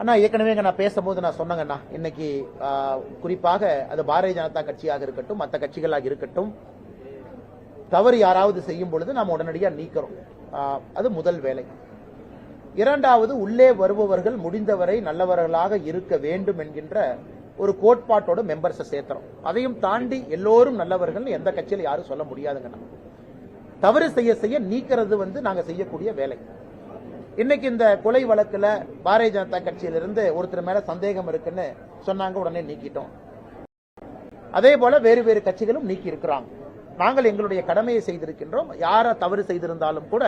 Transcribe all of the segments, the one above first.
அண்ணா ஏற்கனவே நான் பேசும்போது நான் சொன்னேங்கண்ணா. இன்னைக்கு குறிப்பாக அது பாரதிய ஜனதா கட்சியாக இருக்கட்டும் மற்ற கட்சிகளாக இருக்கட்டும் தவறு யாராவது செய்யும் பொழுது நாம் உடனடியாக நீக்கிறோம். ஆஹ், அது முதல் வேலை. இரண்டாவது உள்ளே வருபவர்கள் முடிந்தவரை நல்லவர்களாக இருக்க வேண்டும் என்கின்ற ஒரு கோட்பாட்டோட மெம்பர்ஸை சேர்த்துறோம் அதையும் தாண்டி எல்லோரும் நல்லவர்கள் எந்த கட்சியில யாரும் சொல்ல முடியாதுங்கண்ணா. தவறு செய்ய செய்ய நீக்கிறது வந்து நாங்கள் செய்யக்கூடிய வேலை. இன்னைக்கு இந்த கொலை வழக்கில் பாரதிய ஜனதா கட்சியிலிருந்து ஒருத்தர் மேல சந்தேகம் இருக்குன்னு சொன்னாங்க உடனே நீக்கிட்டோம். அதே போல வேறு வேறு கட்சிகளும் நீக்கி இருக்கிறாங்க நாங்கள் எங்களுடைய கடமையை செய்திருக்கின்றோம். யாரை தவறு செய்திருந்தாலும் கூட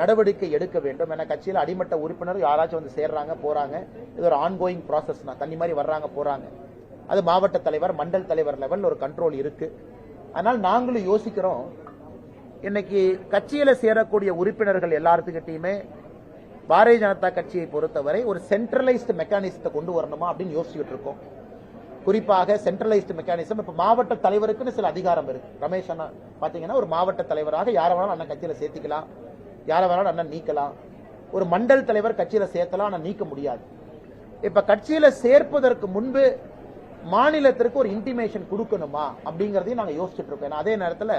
நடவடிக்கை எடுக்க வேண்டும் என கட்சியில் அடிமட்ட உறுப்பினர் யாராச்சும் வந்து சேர்றாங்க போறாங்க. இது ஒரு ஆன்கோயிங் ப்ராசஸ் தான். தண்ணி மாதிரி வர்றாங்க போறாங்க. அது மாவட்ட தலைவர் மண்டல் தலைவர் லெவல் ஒரு கண்ட்ரோல் இருக்கு. அதனால் நாங்களும் யோசிக்கிறோம் இன்னைக்கு கட்சியில சேரக்கூடிய உறுப்பினர்கள் எல்லாத்துக்கிட்டையுமே பாரதிய ஜனதா கட்சியை பொறுத்தவரை ஒரு சென்ட்ரலைஸ்டு மெக்கானிசத்தை கொண்டு வரணுமா அப்படின்னு யோசிச்சுட்டு இருக்கோம் குறிப்பாக சென்ட்ரலைஸ்டு மெக்கானிசம் இப்ப மாவட்ட தலைவருக்குன்னு சில அதிகாரம் இருக்கு. ரமேஷ் அண்ணா பாத்தீங்கன்னா ஒரு மாவட்ட தலைவராக யாரை வேணாலும் அண்ணன் கட்சியில சேர்த்துக்கலாம். யாரை வேணாலும் அண்ணன் நீக்கலாம். ஒரு மண்டல் தலைவர் கட்சியில சேர்த்தலாம் ஆனா நீக்க முடியாது. இப்ப கட்சியில சேர்ப்பதற்கு முன்பு மாநிலத்திற்கு ஒரு இன்டிமேஷன் கொடுக்கணுமா அப்படிங்கறதையும் நாங்க யோசிச்சுட்டு இருக்கோம் அதே நேரத்துல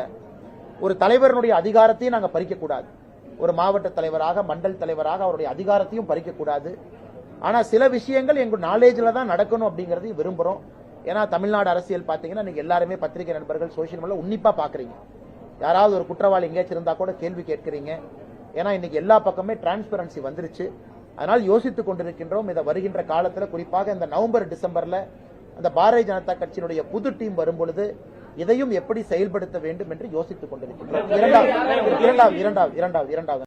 ஒரு தலைவரனுடைய அதிகாரத்தையும் நாங்கள் பறிக்கக்கூடாது. ஒரு மாவட்ட தலைவராக மண்டல் தலைவராக அவருடைய அதிகாரத்தையும் பறிக்கக்கூடாது. ஆனால் சில விஷயங்கள் எங்கள் நாலேஜில் தான் நடக்கணும் அப்படிங்கிறதையும் விரும்புகிறோம் ஏன்னா தமிழ்நாடு அரசியல் பார்த்தீங்கன்னா நீங்கள் எல்லாருமே பத்திரிகை நண்பர்கள் சோசியல் மீடியா உன்னிப்பாக பார்க்குறீங்க யாராவது ஒரு குற்றவாளி எங்கேயாச்சும் இருந்தால் கூட கேள்வி கேட்குறீங்க. ஏன்னா இன்னைக்கு எல்லா பக்கமே டிரான்ஸ்பரன்சி வந்துருச்சு. அதனால் யோசித்துக் கொண்டிருக்கின்றோம். இதை வருகின்ற காலத்தில் குறிப்பாக இந்த நவம்பர் டிசம்பரில் அந்த பாரதிய ஜனதா கட்சியினுடைய புது டீம் வரும் பொழுது இதையும் எப்படி செயல்படுத்த வேண்டும் என்று யோசித்துக் கொண்டிருக்கின்றோம். இரண்டாவது இரண்டாவது இரண்டாவது இரண்டாவது இரண்டாவது.